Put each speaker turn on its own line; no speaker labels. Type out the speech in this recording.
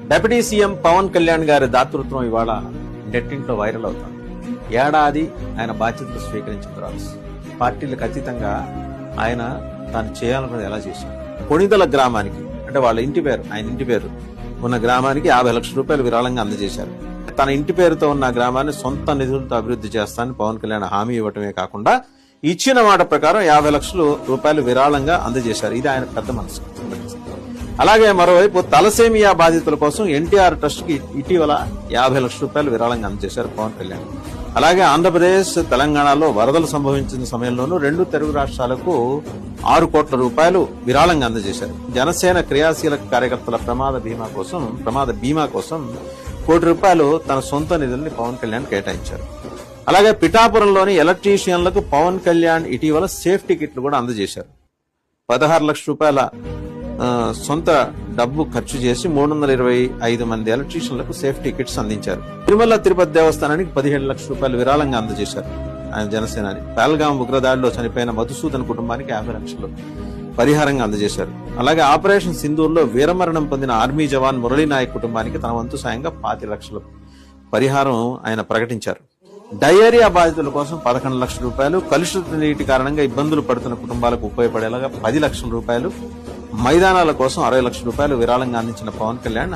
Deputy CM Pawan Kalyan గారి దాతృత్వం ఇవాళ నెట్టింట్లో వైరల్ అవుతుంది ఏడాది ఆయన బాధ్యతలు స్వీకరించిన తర్వాత పార్టీలకు అతీతంగా ఆయన తాను చేయాలన్నది ఎలా చేశారు? కొణిదల గ్రామానికి అంటే వాళ్ళ ఇంటి పేరు ఆయన ఇంటి పేరు ఉన్న గ్రామానికి యాభై లక్షల రూపాయలు విరాళంగా అందజేశారు. తన ఇంటి పేరుతో ఉన్న గ్రామాన్ని సొంత నిధులతో అభివృద్ధి చేస్తానని పవన్ కళ్యాణ్ హామీ ఇవ్వటమే కాకుండా ఇచ్చిన మాట ప్రకారం యాభై లక్షలు రూపాయలు విరాళంగా అందజేశారు. ఇది ఆయన పెద్ద మనసు. అలాగే మరోవైపు తలసేమియా బాధితుల కోసం ఎన్టీఆర్ ట్రస్ట్కి ఇటీవల యాభై లక్షల రూపాయలు విరాళంగా అందజేశారు పవన్ కళ్యాణ్. అలాగే ఆంధ్రప్రదేశ్ తెలంగాణలో వరదలు సంభవించిన సమయంలోనూ రెండు తెలుగు రాష్ట్రాలకు ఆరు కోట్ల రూపాయలు విరాళంగా అందజేశారు. జనసేన క్రియాశీలక కార్యకర్తల ప్రమాద బీమా కోసం ప్రమాద బీమా కోసం కోటి రూపాయలు తన సొంత నిధుల్ని పవన్ కళ్యాణ్ కేటాయించారు. అలాగే పిఠాపురంలోని ఎలక్ట్రీషియన్లకు పవన్ కళ్యాణ్ ఇటీవల సేఫ్టీ కిట్లు కూడా అందజేశారు. పదహారు లక్షల రూపాయల సొంత డబ్బు ఖర్చు చేసి మూడు వందల ఇరవై ఐదు మంది ఎలక్ట్రీషియన్లకు సేఫ్టీ కిట్స్ అందించారు. తిరుమల తిరుపతి దేవస్థానానికి పదిహేడు లక్షల రూపాయలు విరాళంగా అందజేశారు ఆయన జనసేనాని. పాల్గాం ఉగ్రదాడిలో చనిపోయిన మధుసూదన్ కుటుంబానికి యాభై లక్షలు పరిహారంగా అందజేశారు. అలాగే ఆపరేషన్ సింధూర్లో వీరమరణం పొందిన ఆర్మీ జవాన్ మురళీ నాయక్ కుటుంబానికి తన వంతు సాయంగా పాతి లక్షలు పరిహారం ఆయన ప్రకటించారు. డయేరియా బాధితుల కోసం పదకొండు లక్షల రూపాయలు కలుషిత నీటి కారణంగా ఇబ్బందులు పడుతున్న కుటుంబాలకు ఉపయోగపడేలాగా పది లక్షల రూపాయలు మైదానాల కోసం అరవై లక్షల రూపాయలు విరాళంగా అందించిన పవన్ కళ్యాణ్